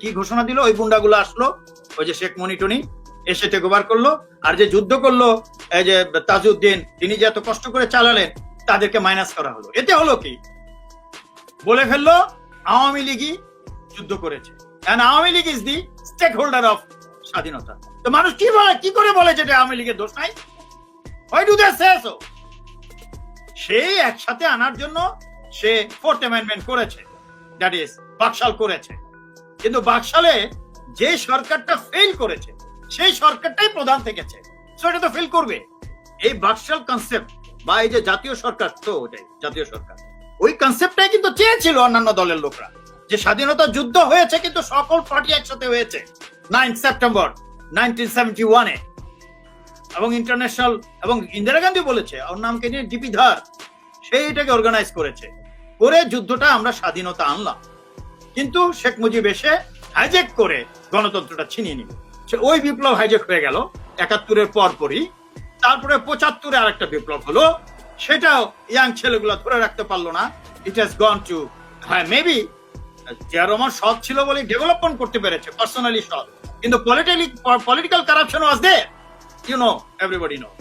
কি ঘোষণা দিল? ওই গুন্ডাগুলো আসলো, ওই যে শেখ মনিটনি এসে টেক ওভার করল, আর যে যুদ্ধ করল, এই যে তাজউদ্দিন, তিনি যে এত কষ্ট করে চালালেন, তাদেরকে মাইনাস করা হলো। এতে হলো কি? বলে ফেলল, আওয়ামী লীগই যুদ্ধ করেছে। Awami League is the stake holder of স্বাধীনতা। তো মানুষ কি বলে, কি করে বলে যে এটা আওয়ামী লীগের দোষ নাই? হোয়াই ডু দে সো সেই একসাথে আনার জন্য সে ফোর্থ অ্যামেন্ডমেন্ট করেছে। দ্যাট ইজ বাকশাল করেছে। কিন্তু বাকশালে যে সরকারটা ফেল করেছে, সেই সরকারটাই প্রধান থেকেছে। এটা তো ফেল করবে। এই বাকশাল কনসেপ্ট বা এই যে জাতীয় সরকার, তো ওটাই, জাতীয় সরকার। ওই কনসেপ্টটাই কিন্তু চেয়েছিল অন্যান্য দলের লোকরা যে স্বাধীনতা যুদ্ধ হয়েছে, কিন্তু সকল পার্টি একসাথে হয়েছে। নাইন সেপ্টেম্বর নাইনটিন সেভেন্টি ওয়ানে এবং ইন্টারন্যাশনাল এবং ইন্দিরা গান্ধী বলেছে, ওর নামকে নিয়ে ডিপি ধার সেই এটাকে অর্গানাইজ করেছে। করে যুদ্ধটা আমরা স্বাধীনতা আনলাম। কিন্তু শেখ মুজিব এসে হাইজেক করে গণতন্ত্রটা ছিনিয়ে নিল। সে ওই বিপ্লব হাইজেক হয়ে গেল, একাত্তরের পরপরই। তারপরে পঁচাত্তরে আরেকটা বিপ্লব হলো, সেটাও ইয়াং ছেলেগুলো ধরে রাখতে পারল না। ইট হ্যাজ গন টু হ্যাঁ মেবি জিয়া রহমান সৎ ছিল বলে ডেভেলপমেন্ট করতে পেরেছে পার্সোনালি সৎ। কিন্তু politically corruption was there you know everybody knows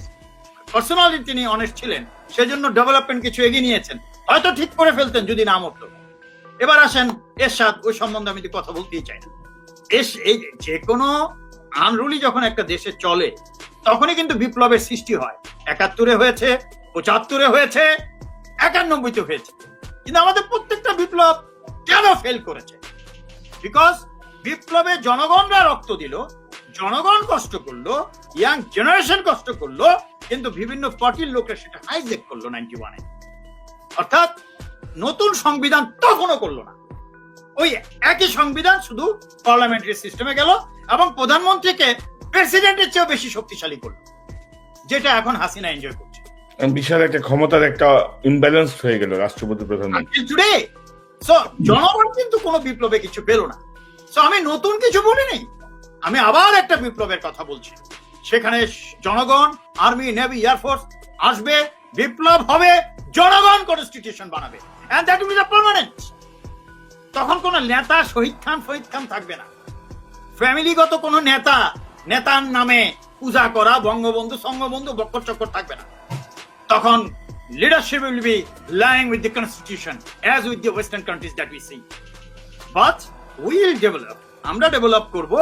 personally তিনি অনেস্ট ছিলেন, সেজন্য ডেভেলপমেন্ট কিছু এগিয়ে নিয়েছেন। হয়তো ঠিক করে ফেলতেন যদি না মরতো এবার আসেন এরশাদ, ওই সম্বন্ধে আমি কথা বলতেই চাই না। যে কোনো আনরুলি যখন একটা দেশে চলে, তখনই কিন্তু বিপ্লবের সৃষ্টি হয়। একাত্তরে হয়েছে, পঁচাত্তরে হয়েছে, একানব্বইতে হয়েছে। কিন্তু আমাদের প্রত্যেকটা বিপ্লব কেন ফেল করেছে? বিকজ বিপ্লবে জনগণরা রক্ত দিল, জনগণ কষ্ট করল ইয়াং জেনারেশন কষ্ট করল, কিন্তু বিভিন্ন পার্টির লোকের সেটা হাইজেক করল নাইনটি ওয়ানে অর্থাৎ নতুন সংবিধান তখনও করল না। ওই একই সংবিধান শুধু পার্লামেন্টারি সিস্টেমে গেল এবং প্রধানমন্ত্রীকে প্রেসিডেন্টের চেয়েও বেশি শক্তিশালী করল যেটা এখন হাসিনা এনজয় করছে। বিশাল একটা ক্ষমতার একটা ইমব্যালেন্স হয়ে গেল রাষ্ট্রপতি প্রধানমন্ত্রী। আনটিল টুডে সো জনগণ কিন্তু কোনো বিপ্লবে কিছু পেল না। সো আমি নতুন কিছু বলিনি আমি আবার একটা বিপ্লবের কথা বলছি। সেখানে জনগণ আর্মি নেভি এয়ারফোর্স আসবে বিপ্লব হবে জনগণ কনস্টিটিউশন বানাবে। এন্ড দ্যাট উইল পার্মানেন্ট তখন কোন নেতা শহীদ খান ফহিদ খান থাকবে না। ফ্যামিলিগত কোন নেতা, নেতার নামে পূজা করা, বঙ্গবন্ধু, সঙ্গবন্ধু, বক্কর চক্কর থাকবে না। তখন leadership will be lying with the constitution, as with the western countries that we see. We will develop, আমরা ডেভেলপ করব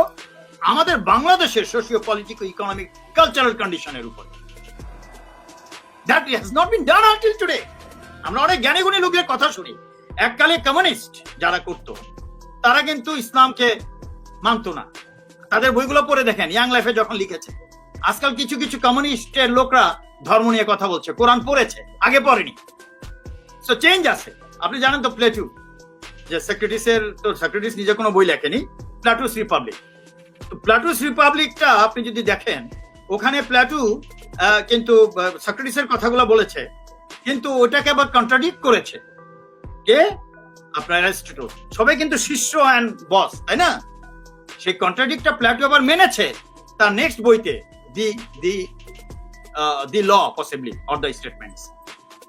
আমাদের বাংলাদেশের সোশিও পলিটিক্যাল ইকোনমিক কালচারাল কন্ডিশনের উপর। That has not been done until today আমরা অনেক জ্ঞানী গুণী লোকের কথা শুনি। এককালে কমিউনিস্ট যারা করত, তারা কিন্তু ইসলামকে মানতো না। তাদের বইগুলো পড়ে দেখেন ইয়াং লাইফে যখন লিখেছে, আজকাল কিছু কিছু কমিউনিস্টের লোকরা ধর্ম নিয়ে কথা বলছে, কোরআন পড়েছে, আগে পড়েনি। সো চেঞ্জ আছে। আপনি জানেন তো প্লেটু যে সেক্রেটারিসের তো সেক্রেটারিস নিজে কোনো বই লেখেনি প্লাটুস রিপাবলিক তো প্লাটুস রিপাবলিকটা আপনি যদি দেখেন, ওখানে প্লাটু কিন্তু সেক্রেটারিসের কথাগুলো বলেছে কিন্তু ওটাকে আবার কন্ট্রাডিক্ট করেছে। কে? আপনার অ্যারিস্টটল। সবাই কিন্তু শিষ্য অ্যান্ড বস তাই না? সেই কন্ট্রাডিক্টটা প্লাটু আবার মেনেছে তার নেক্সট বইতে the the the law possibly or the statements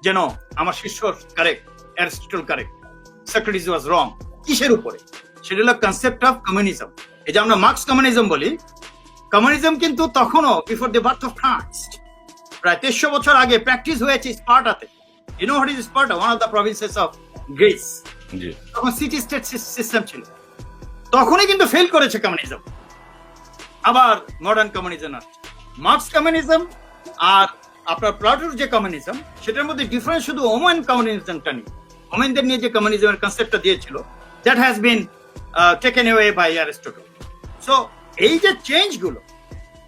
যেন আমার শিষ্য correct Aristotle correct Socrates was wrong কিসের উপরে? সেটা হলো কনসেপ্ট অফ কমিউনিজম এই যে আমরা মার্কস কমিউনিজম বলি কমিউনিজম কিন্তু তখনও before the birth of Christ প্রায় তেইশশো বছর আগে প্র্যাকটিস হয়েছে স্পার্টাতে। You know what is Sparta one of the provinces of Greece তখন সিটি স্টেট সিস্টেম ছিল। তখনই কিন্তু ফেল করেছে কমিউনিজম আবার মডার্ন কমিউনিজম আসছে। মার্কস কমিউনিজম আর আপনার প্লাটুর যে কমিউনিজম সেটার মধ্যে ডিফারেন্স শুধু ওমেন কমিউনিজমটা নেই। ওমেনদের নিয়ে যে কমিউনিজমের কনসেপ্টটা দিয়েছিল that has been taken away by Aristotle so এই যে চেঞ্জগুলো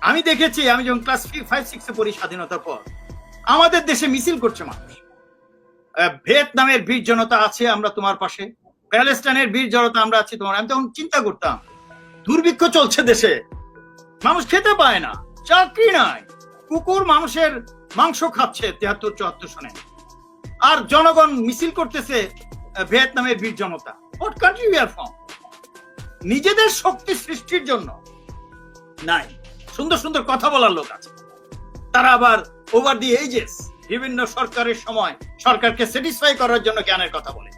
আমি দেখেছি আমি যখন ক্লাস ফাইভ সিক্সে পড়ি স্বাধীনতার পর, আমাদের দেশে মিছিল করছে মানুষ। ভিয়েতনামের বীর জনতা আছে আমরা তোমার পাশে, প্যালেস্টাইনের বীর জনতা আমরা আছি তোমার। আমি তখন চিন্তা করতাম, দুর্ভিক্ষ চলছে দেশে, মানুষ খেতে পায় না, চাকরি নাই, কুকুর মানুষের মাংস খাচ্ছে তেহাত্তর, চুয়াত্তর সনে। আর জনগণ মিছিল করতেছে ভিয়েতনামের বীর জনতা। What country we are from নিজেদের শক্তি সৃষ্টির জন্য নাই। সুন্দর সুন্দর কথা বলার লোক আছে। তারা আবার ওভার দি এজেস বিভিন্ন সরকারের সময় সরকারকে স্যাটিসফাই করার জন্য জ্ঞানের কথা বলে।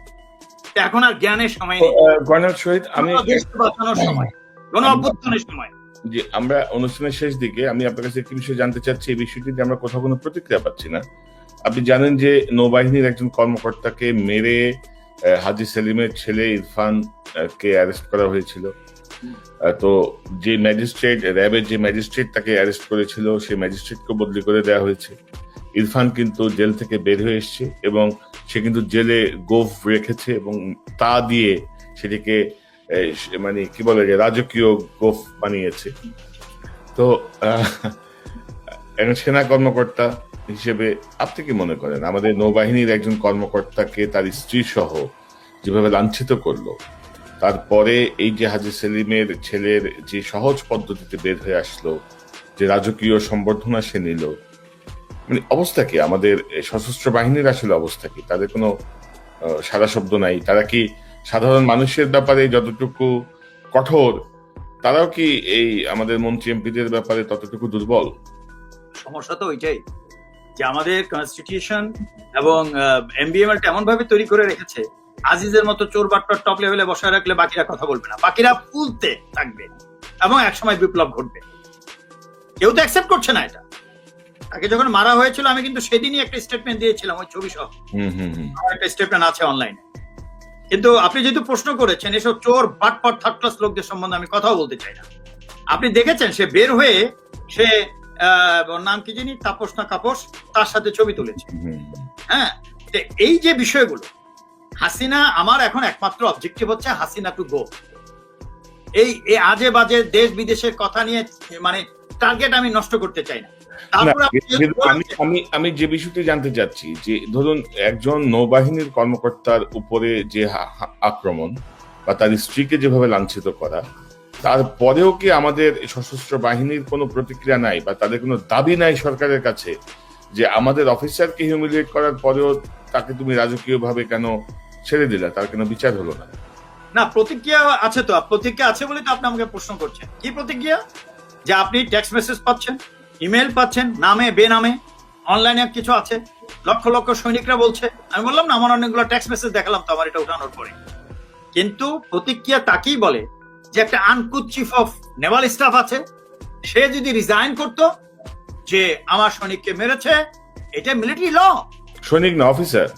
এখন আর জ্ঞানের সময় নেই। গয়নাল শহীদ আমি বাঁচানোর সময় গণ অভ্যুত্থানের সময়। যে আমরা অনুষ্ঠানের শেষ দিকে আমি আপনার কাছে একটি বিষয় জানতে চাচ্ছি এই বিষয়টিতে আমরা কোথাও কোনো প্রতিক্রিয়া পাচ্ছি না। আপনি জানেন যে নৌবাহিনীর একজন কর্মকর্তাকে মেরে হাজি সেলিমের ছেলে ইরফান কে অ্যারেস্ট করা হয়েছিল। তো যে ম্যাজিস্ট্রেট, র্যাবের যে ম্যাজিস্ট্রেট তাকে অ্যারেস্ট করেছিল সেই ম্যাজিস্ট্রেটকে বদলি করে দেওয়া হয়েছে। ইরফান কিন্তু জেল থেকে বের হয়ে এসেছে এবং সে কিন্তু জেলে গোফ রেখেছে এবং তা দিয়ে সেটিকে মানে কি বলে যে রাজকীয় গোফ বানিয়েছে। তো একজন সেনা কর্মকর্তা হিসেবে আপনি কি মনে করেন? আমাদের নৌবাহিনীর একজন কর্মকর্তাকে তার স্ত্রী সহ যেভাবে লাঞ্ছিত করল তারপরে এই যে হাজি সেলিমের ছেলের যে সহজ পদ্ধতিতে বের হয়ে আসলো, যে রাজকীয় সম্বর্ধনা সে নিল মানে অবস্থা কি? আমাদের সশস্ত্র বাহিনীর আসলে অবস্থা কি? তাদের কোনো সারা শব্দ নাই। তারা কি সাধারণ মানুষের ব্যাপারে যতটুকু কঠোর, তারাও কি এই আমাদের মন্ত্রী এমপিদের ব্যাপারে ততটুকু দুর্বল? সমস্যা তো ওইটাই যে আমাদের কনস্টিটিউশন এবং এমবিএমএল এমন ভাবে তৈরি করে রেখেছে আজিজের মতো চোর বাটপার টপ লেভেলে বসায় রাখলে বাকিরা কথা বলবে না। বাকিরা ফুলতে থাকবে এবং একসময় বিপ্লব ঘটবে। কেউ তো অ্যাকসেপ্ট করছে না এটা। তাকে যখন মারা হয়েছিল আমি কিন্তু সেদিনই একটা স্টেটমেন্ট দিয়েছিলাম ওই ছবি সহ। আমার একটা স্টেটমেন্ট আছে অনলাইনে কিন্তু আপনি যেহেতু প্রশ্ন করেছেন এসব চোর বাটপাট থার্ড ক্লাস লোকদের সম্বন্ধে আমি কথাও বলতে চাই না। আপনি দেখেছেন সে বের হয়ে সে আহ, নাম কি জানি? তাপস না কাপস তার সাথে ছবি তুলেছে। হ্যাঁ এই যে বিষয়গুলো হাসিনা আমার এখন একমাত্র অবজেক্টিভ হচ্ছে হাসিনা টু গো এই এই আজে বাজে দেশ বিদেশের কথা নিয়ে মানে টার্গেট আমি নষ্ট করতে চাই না। আমি আমি যে বিষয়টি জানতে চাচ্ছি যে ধরুন একজন নৌবাহিনীর কর্মকর্তার উপরে যে আক্রমণ বা তার স্ত্রীকে যেভাবে লাঞ্ছিত করা তারপরেও কি আমাদের সশস্ত্র বাহিনীর কোনো প্রতিক্রিয়া নাই বা তাদের কোনো দাবি নাই সরকারের কাছে যে আমাদের অফিসারকে হিউমিলিয়েট করার পরেও তাকে তুমি রাজকীয়ভাবে কেন ছেড়ে দিলা তার কেন বিচার হলো না। না প্রতিক্রিয়া আছে তো প্রতিক্রিয়া আছে বলে তো আপনি আমাকে প্রশ্ন করছেন। কি প্রতিক্রিয়া? যে আপনি টেক্সট মেসেজ পাচ্ছেন ইমেল পাচ্ছেন নামে বেনামে অনলাইনে কিছু আছে? লক্ষ লক্ষ সৈনিকরা বলছে। আমি বললাম না আমার অনেকগুলো টেক্সট মেসেজ দেখালাম তো আমার এটা উঠানোর পরে। কিন্তু প্রতিক্রিয়া তাকেই বলে যে একটা আনকুত চিফ অফ নেভাল স্টাফ আছে সে যদি রিজাইন করতো যে আমার সৈনিককে মেরেছে এটা মিলিটারি ল সৈনিক না অফিসার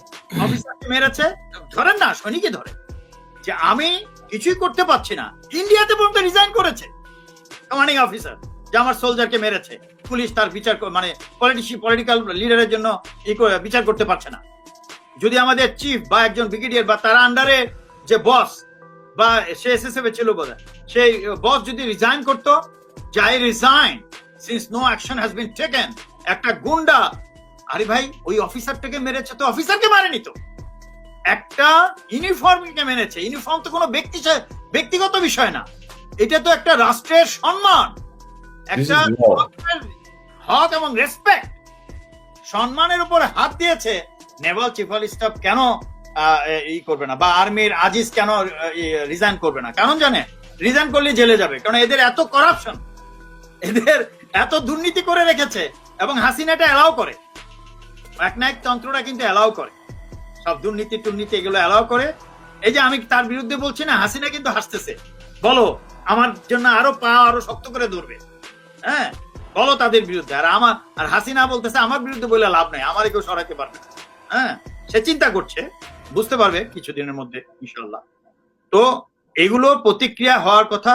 অফিসারকে মেরেছে? ধরেন না, সৈনিকই ধরে। যে আমি কিছুই করতে পারছি না, ইন্ডিয়াতে পর্যন্ত রিজাইন করেছে। কমান্ডিং অফিসার যে আমার সোলজারকে মেরেছে, পুলিশ তার বিচার মানে পলিটিক্যাল লিডারের জন্য বিচার করতে পারছে না। যদি আমাদের চিফ বা একজন ব্রিগেডিয়ার বা তার আন্ডারে যে বস বা সে এসএসএফ ছিল বোধ সেই বস যদি রিজাইন করতো যে I resign since no action has been taken একটা গুন্ডা আরে ভাই ওই অফিসারটাকে মেরেছে তো অফিসারকে মারেনি তো। একটা ইউনিফর্মকে মেরেছে। ইউনিফর্ম তো কোনো ব্যক্তি ব্যক্তিগত বিষয় না। এটা তো একটা রাষ্ট্রের সম্মান। একটা হক এবং রেসপেক্ট সম্মানের উপর হাত দিয়েছে। নেভাল চিফ অফ স্টাফ কেন ই করবে না? বা আর্মির আজিজ কেন রিজাইন করবে না? কারণ জানে রিজাইন করলে জেলে যাবে। কারণ এদের এত করাপশন এদের এত দুর্নীতি করে রেখেছে এবং হাসিনাটা এলাও করে। এক না এক তন্ত্রটা কিন্তু এলাও করে। সব দুর্নীতি টুর্নীতি এগুলো এলাও করে। এই যে আমি তার বিরুদ্ধে বলছি না, হাসিনা কিন্তু হাসতেছে। বলো, আমার জন্য আরও পা আরও শক্ত করে ধরবে। হ্যাঁ বলো তাদের বিরুদ্ধে। আর আমার আর হাসিনা বলতেছে, আমার বিরুদ্ধে বলে লাভ নাই, আমার কেউ সরাইতে পারবে হ্যাঁ সে চিন্তা করছে, বুঝতে পারবে কিছুদিনের মধ্যে ইনশাল্লাহ তো এগুলো প্রতিক্রিয়া হওয়ার কথা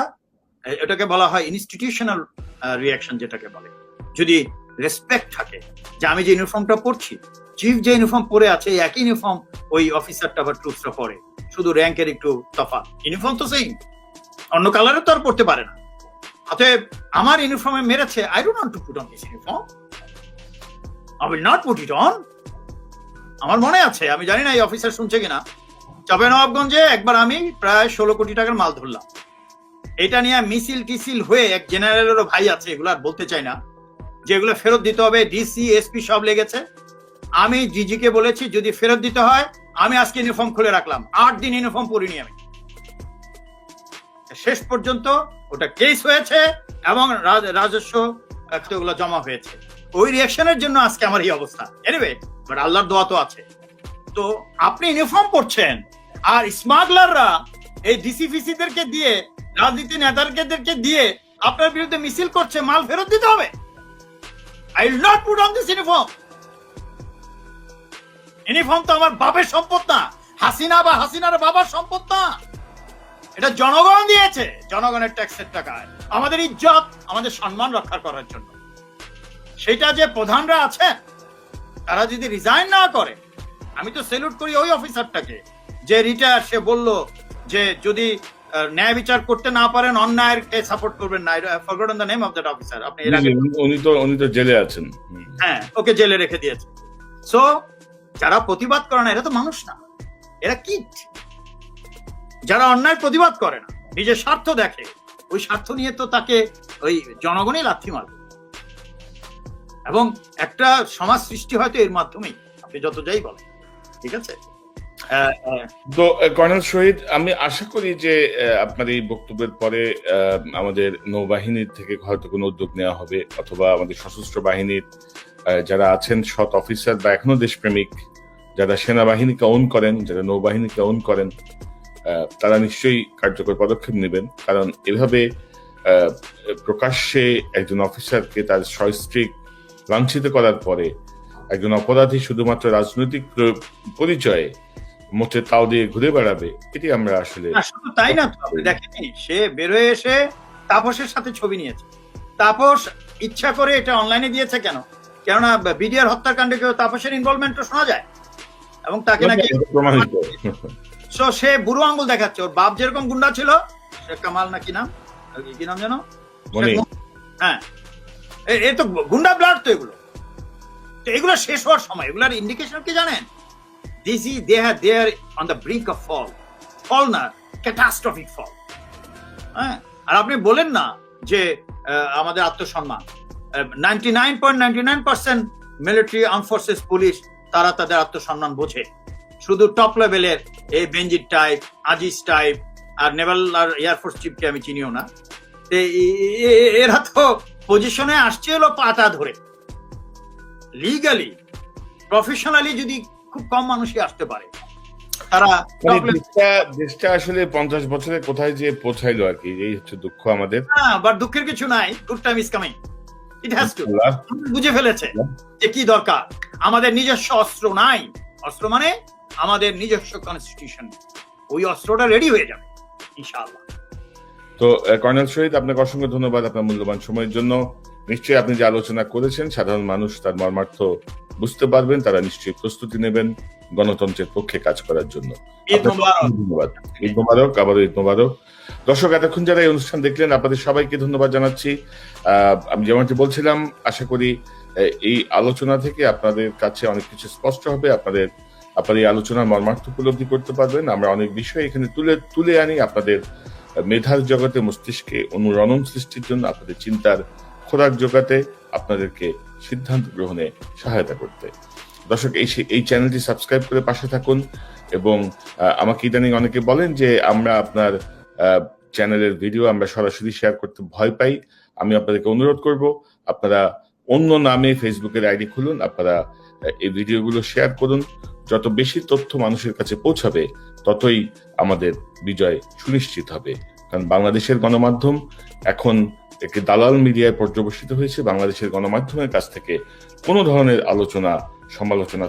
এটাকে বলা হয় ইনস্টিটিউশনাল রিয়াকশন যেটাকে বলে। যদি রেসপেক্ট থাকে। যে আমি যে ইউনিফর্মটা পরছি চিফ যে ইউনিফর্ম পরে আছে একই ইউনিফর্ম ওই অফিসারটা বা ট্রুপসটা পরে। শুধু র্যাঙ্কের একটু তফাৎ। ইউনিফর্ম তো সেই অন্য কালারের তো আর পড়তে পারে না। অতএব আমার ইউনিফর্মে মেরেছে I don't want to put on this uniform I will not put it on আমার মনে আছে, আমি জানি না এই অফিসার শুনছে কিনা। চাপে নবাবগঞ্জে একবার আমি প্রায় ষোলো কোটি টাকার মাল ধরলাম। এটা নিয়ে মিছিল টিসিল হয়ে এক জেনারেলেরও ভাই আছে, এগুলো আর বলতে চাই না। যেগুলো ফেরত দিতে হবে ডিসি এসপি সব লেগেছে। আমি জিজিকে বলেছি, যদি ফেরত দিতে হয়, আমি আজকে ইউনিফর্ম খুলে রাখলাম। আট দিন ইউনিফর্ম পরিনি আমি। শেষ পর্যন্ত ওটা কেস হয়েছে এবং রাজস্ব ওগুলো জমা হয়েছে। ওই রিয়াকশনের জন্য আজকে আমার এই অবস্থা। এনিওয়ে বাট আল্লাহর দোয়া তো আছে। তো আপনি ইউনিফর্ম পরছেন, আর স্মাগলাররা এই ডিসিফিসিদেরকে দিয়ে, রাজনীতি নেতাদেরকে দিয়ে আপনার বিরুদ্ধে মিছিল করছে, মাল ফেরত দিতে হবে। I will not put on this uniform uniform তো আমার বাপের সম্পদ না। হাসিনা বা হাসিনার বাবার সম্পদ না। এটা জনগণ দিয়েছে। জনগণের ট্যাক্সের টাকায়। আমাদের ইজ্জত, আমাদের সম্মান রক্ষা করার জন্য। সেটা যে প্রধানরা আছে তারা যদি রিজাইন না করে, আমি তো সেলুট করি ওই অফিসারটাকে যে রিটায়ার সে বলল যে যদি ন্যায় বিচার করতে না পারেন অন্যায়ের সাপোর্ট করবেন না। Forgotten the name of that officer আপনি এর আগে উনি- তো উনি তো জেলে আছেন। হ্যাঁ ওকে জেলে রেখে দিয়েছে। সো যারা প্রতিবাদ করে না এরা তো মানুষ না। এরা কিট যারা অন্যায় প্রতিবাদ করে না নিজের স্বার্থ দেখে ওই স্বার্থ নিয়ে তো তাকে ওই জনগণই লাথি মারবে। এবং একটা সমাজ সৃষ্টি হয়তো এর মাধ্যমেই আপনি যত যাই বলেন ঠিক আছে? তো কর্নেল শহীদ, আমি আশা করি যে আপনার এই বক্তব্যের পরে আমাদের নৌবাহিনীর থেকে হয়তো কোনো উদ্যোগ নেওয়া হবে, অথবা আমাদের সশস্ত্র বাহিনীর যারা আছেন, সৎ অফিসার বা এখনও দেশপ্রেমিক, যারা সেনাবাহিনীকে ওন করেন, যারা নৌবাহিনীকে ওন করেন তারা নিশ্চয়ই কার্যকর পদক্ষেপ নেবেন। কারণ এভাবে প্রকাশ্যে একজন অফিসারকে তার সস্ত্রীক লাঞ্ছিত করার পরে, একজন অপরাধী শুধুমাত্র রাজনৈতিক পরিচয়ে মোটে তাও দিয়ে ঘুরে বেড়াবে এটি আমরা আসলে শুধু তাই না দেখেনি সে বেরোয় এসে তাপসের সাথে ছবি নিয়েছে। তাপস ইচ্ছা করে এটা অনলাইনে দিয়েছে কেন? কেননা বিডিআর হত্যাকাণ্ডে কেউ তাপসের ইনভলভমেন্ট তো শোনা যায়। এবং তাকে নাকি প্রমাণিত। সো সে বুড়ো আঙ্গুল দেখাচ্ছে ওর বাপ যেরকম গুন্ডা ছিল সে কামাল না কি নাম? কি- নাম যেন? হ্যাঁ। এ- এ তো গুন্ডা ব্লাড তো এগুলো। তো এগুলো শেষ হওয়ার সময় এগুলোর ইন্ডিকেশন কি জানেন? They have they are on the brink of fall fall না ক্যাটাস্ট্রফিক ফল হ্যাঁ? আর আপনি বলেন না যে আমাদের আত্মসম্মান। Ninety nine point ninety nine percent military arm forces police তারা তাদের আত্মসম্মান বোঝে। শুধু টপ লেভেলের এই বেঞ্জির টাইপ আজিজ টাইপ আর নেভাল আর এয়ারফোর্স চিফকে আমি চিনিও না। এরা তো পজিশনে আসছে হলো পাটা ধরে। লিগালি প্রফেশনালি যদি খুব কম মানুষই আসতে পারে। তারা মানে top level- দেশটা দেশটা আসলে পঞ্চাশ বছরে কোথায় যে পৌঁছাইলো আর কি এই হচ্ছে দুঃখ আমাদের। না বাট দুঃখের কিছু নাই। Good time is coming it has to বুঝে ফেলেছে যে কি দরকার। আমাদের নিজস্ব অস্ত্র নাই। অস্ত্র মানে আমাদের নিজস্ব কনস্টিটিউশন ওই অস্ত্রটা রেডি হয়ে যাবে ইনশাআল্লাহ। তো কর্নেল শহীদ আপনাকে অসংখ্য ধন্যবাদ আপনার মূল্যবান সময়ের জন্য। নিশ্চয়ই আপনি যে আলোচনা করেছেন সাধারণ মানুষ তার মর্মার্থ বুঝতে পারবেন তারা নিশ্চয়ই প্রস্তুতি নেবেন গণতন্ত্রের পক্ষে কাজ করার জন্য। ধন্যবাদ। ঈদ মোবারক আবারও ঈদ মোবারক। দর্শক এতক্ষণ যারা এই অনুষ্ঠান দেখলেন আপনাদের সবাইকে ধন্যবাদ জানাচ্ছি। আমি যেমনটি বলছিলাম আশা করি এই আলোচনা থেকে আপনাদের কাছে অনেক কিছু স্পষ্ট হবে। আপনাদের আপনার এই আলোচনার মর্মার্থ উপলব্ধি করতে পারবেন। আমরা অনেক বিষয় এখানে তুলে তুলে আনি। আপনাদের মেধার জগতে মস্তিষ্কে অনুরণন সৃষ্টির জন্য আপনাদের চিন্তার খোরাক জোগাতে আপনাদেরকে সিদ্ধান্ত গ্রহণে সহায়তা করতে। দর্শক, এই এই চ্যানেলটি সাবস্ক্রাইব করে পাশে থাকুন এবং আমাকে ইদানিং অনেকে বলেন যে আমরা আপনার চ্যানেলের ভিডিও আমরা সরাসরি শেয়ার করতে ভয় পাই। আমি আপনাদেরকে অনুরোধ করব, আপনারা অন্য নামে ফেসবুকের আইডি খুলুন, আপনারা এই ভিডিওগুলো শেয়ার করুন। যত বেশি তথ্য মানুষের কাছে পৌঁছাবে, ততই আমাদের বিজয় সুনিশ্চিত হবে। কারণ বাংলাদেশের গণমাধ্যম এখন একটি দালাল মিডিয়ায় পর্যবেসিত হয়েছে বাংলাদেশের গণমাধ্যমের কাছ থেকে। কোনো ধরনের আলোচনা সমালোচনা